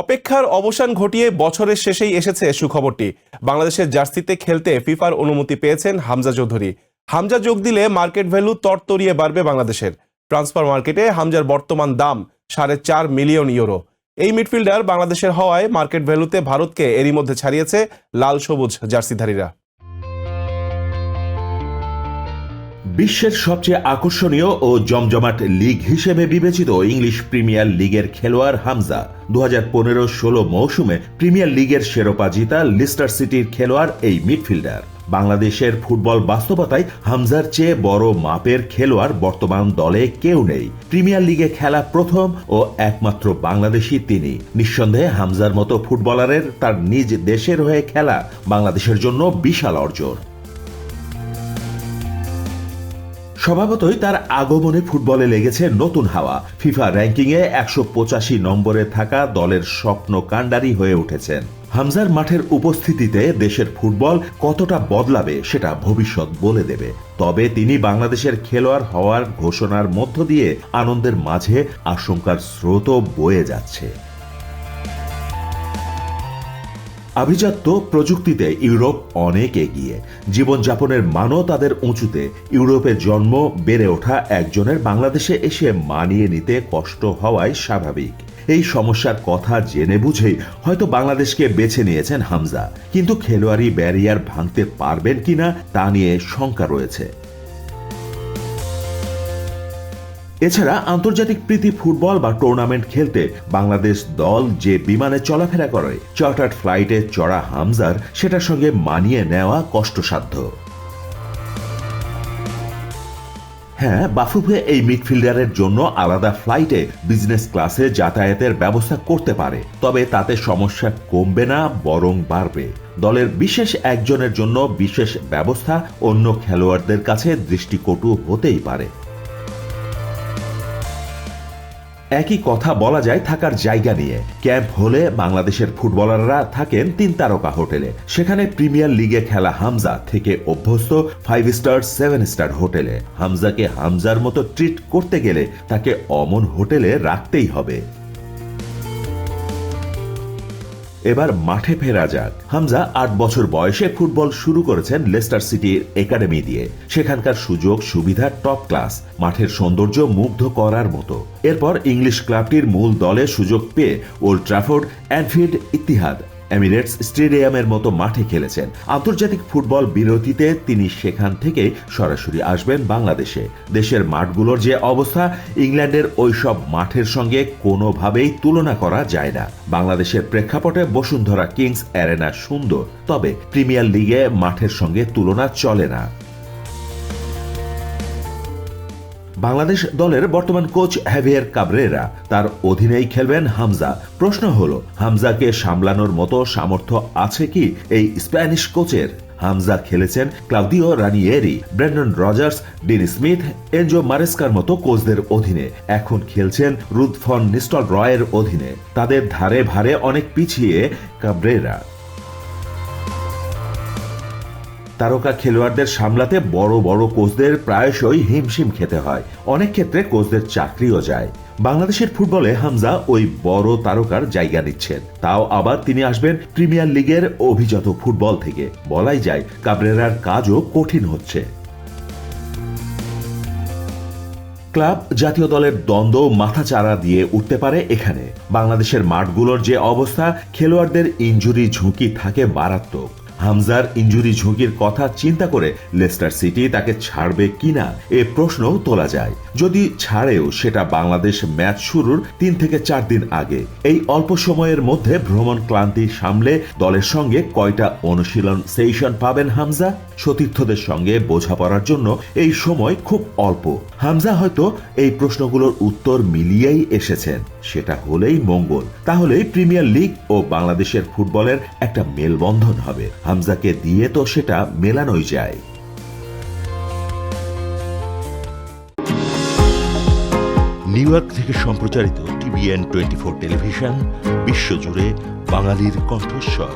অপেক্ষার অবসান ঘটিয়ে বছরের শেষেই এসেছে সুখবরটি। বাংলাদেশের জার্সিতে খেলতে ফিফার অনুমতি পেয়েছেন হামজা চৌধুরী। হামজা যোগ দিলে মার্কেট ভ্যালু তরতরিয়ে বাড়বে বাংলাদেশের। ট্রান্সফার মার্কেটে হামজার বর্তমান দাম সাড়ে চার মিলিয়ন ইউরো। এই মিডফিল্ডার বাংলাদেশের হওয়ায় মার্কেট ভ্যালুতে ভারতকে এরই মধ্যে ছাড়িয়েছে লাল সবুজ জার্সিধারীরা। বিশ্বের সবচেয়ে আকর্ষণীয় ও জমজমাট লিগ হিসেবে বিবেচিত ইংলিশ প্রিমিয়ার লিগের খেলোয়াড় হামজা। দু হাজার পনেরো ষোলো মৌসুমে প্রিমিয়ার লিগের শিরোপা জিতা লিস্টার সিটির খেলোয়াড় এই মিডফিল্ডার। বাংলাদেশের ফুটবল বাস্তবতায় হামজার চেয়ে বড় মাপের খেলোয়াড় বর্তমান দলে কেউ নেই। প্রিমিয়ার লিগে খেলা প্রথম ও একমাত্র বাংলাদেশি তিনি। নিঃসন্দেহে হামজার মতো ফুটবলারের তার নিজ দেশের হয়ে খেলা বাংলাদেশের জন্য বিশাল অর্জন। স্বভাবতই তার আগমনে ফুটবলে লেগেছে নতুন হাওয়া। ফিফা র্যাঙ্কিংয়ে একশো পঁচাশি নম্বরে থাকা দলের স্বপ্ন কাণ্ডারি হয়ে উঠেছেন। হামজার মাঠের উপস্থিতিতে দেশের ফুটবল কতটা বদলাবে সেটা ভবিষ্যৎ বলে দেবে। তবে তিনি বাংলাদেশের খেলোয়াড় হওয়ার ঘোষণার মধ্য দিয়ে আনন্দের মাঝে আশঙ্কার স্রোতও বয়ে যাচ্ছে। আভিজাত্য প্রযুক্তিতে ইউরোপ অনেক এগিয়ে। জীবনযাপনের মানও তাদের উঁচুতে। ইউরোপে জন্ম, বেড়ে ওঠা একজনের বাংলাদেশে এসে মানিয়ে নিতে কষ্ট হওয়াই স্বাভাবিক। এই সমস্যার কথা জেনে বুঝেই হয়তো বাংলাদেশকে বেছে নিয়েছেন হামজা। কিন্তু খেলোয়াড়ি ব্যারিয়ার ভাঙতে পারবেন কিনা তা নিয়ে শঙ্কা রয়েছে। এছাড়া আন্তর্জাতিক প্রীতি ফুটবল বা টুর্নামেন্ট খেলতে বাংলাদেশ দল যে বিমানে চলাফেরা করে চার্টার্ড ফ্লাইটে চড়া হামজার সেটার সঙ্গে মানিয়ে নেওয়া কষ্টসাধ্য। হ্যাঁ বাফুফে এই মিডফিল্ডারের জন্য আলাদা ফ্লাইটে বিজনেস ক্লাসে যাতায়াতের ব্যবস্থা করতে পারে, তবে তাতে সমস্যা কমবে না, বরং বাড়বে। দলের বিশেষ একজনের জন্য বিশেষ ব্যবস্থা অন্য খেলোয়াড়দের কাছে দৃষ্টিকটু হতেই পারে। একই কথা বলা যায় থাকার জায়গা নিয়ে। ক্যাম্প হলে বাংলাদেশের ফুটবলাররা থাকেন তিন তারকা হোটেলে। সেখানে প্রিমিয়ার লিগে খেলা হামজা থেকে অভ্যস্ত ফাইভ স্টার, সেভেন স্টার হোটেলে। হামজাকে হামজার মতো ট্রিট করতে গেলে তাকে অমন হোটেলে রাখতেই হবে। এবার মাঠে ফেরা যাক। হামজা আট বছর বয়সে ফুটবল শুরু করেছেন লেস্টার সিটির একাডেমি দিয়ে। সেখানকার সুযোগ, সুবিধা, টপ ক্লাস। মাঠের সৌন্দর্য মুগ্ধ করার মতো। এরপর ইংলিশ ক্লাবটির মূল দলে সুযোগ পেয়ে Old Trafford, Anfield Etihad Emirates স্টেডিয়ামের মতো মাঠে খেলেছেন। আন্তর্জাতিক ফুটবল বিরতিতে তিনি সেখান থেকে সরাসরি আসবেন বাংলাদেশে। দেশের মাঠগুলোর যে অবস্থা, ইংল্যান্ডের ওইসব মাঠের সঙ্গে কোনোভাবেই তুলনা করা যায় না। বাংলাদেশের প্রেক্ষাপটে বসুন্ধরা কিংস অ্যারেনা সুন্দর, তবে প্রিমিয়ার লিগে মাঠের সঙ্গে তুলনা চলে না। বাংলাদেশ দলের বর্তমান কোচ হ্যাভিয়ার কাবরেরা তার অধীনেই খেলবেন হামজা। প্রশ্ন হলো, হামজাকে সামলানোর মতো সামর্থ্য আছে কি এই স্প্যানিশ কোচের? হামজা খেলেছেন Claudio Ranieri, Brandon Rodgers, Dean Smith, Enzo মারেস্কার মতো কোচদের অধীনে। এখন খেলছেন রুদ ফন নিস্টল রয়ের অধীনে। তাদের ধারে ভারে অনেক পিছিয়ে কাবরেরা। তারকা খেলোয়াড়দের সামলাতে বড় বড় কোচদের প্রায়শই হিমশিম খেতে হয়। অনেক ক্ষেত্রে কোচদের চাকরিও যায়। বাংলাদেশের ফুটবলে হামজা ওই বড় তারকার জায়গা নিচ্ছেন। তাও আবার তিনি আসবেন প্রিমিয়ার লিগের অভিজাত ফুটবল থেকে। বলাই যায়, কাবরেরার কাজও কঠিন হচ্ছে। ক্লাব জাতীয় দলের দ্বন্দ্ব মাথাচাড়া দিয়ে উঠতে পারে এখানে। বাংলাদেশের মাঠগুলোর যে অবস্থা, খেলোয়াড়দের ইঞ্জুরি ঝুঁকি থাকে মারাত্মক। হামজার ইঞ্জুরি ঝুঁকির কথা চিন্তা করে লেস্টার সিটি তাকে ছাড়বে কিনা এ প্রশ্নও তোলা যায়। যদি ছাড়েও সেটা বাংলাদেশ ম্যাচ শুরুর তিন থেকে চার দিন আগে। এই অল্প সময়ের মধ্যে ভ্রমণ ক্লান্তি সামলে দলের সঙ্গে কয়টা অনুশীলন সেশন পাবেন হামজা? সতীর্থদের সঙ্গে বোঝাপড়ার জন্য এই সময় খুব অল্প। হামজা হয়তো এই প্রশ্নগুলোর উত্তর মিলিয়েই এসেছেন। সেটা হলেই মঙ্গল। তাহলেই প্রিমিয়ার লিগ ও বাংলাদেশের ফুটবলের একটা মেলবন্ধন হবে। হামজাকে দিয়ে তো সেটা মেলানোই যায়। নিউ ইয়র্ক থেকে সম্প্রচারিত টিভিএন টোয়েন্টি ফোর টেলিভিশন, বিশ্বজুড়ে বাঙালির কণ্ঠস্বর।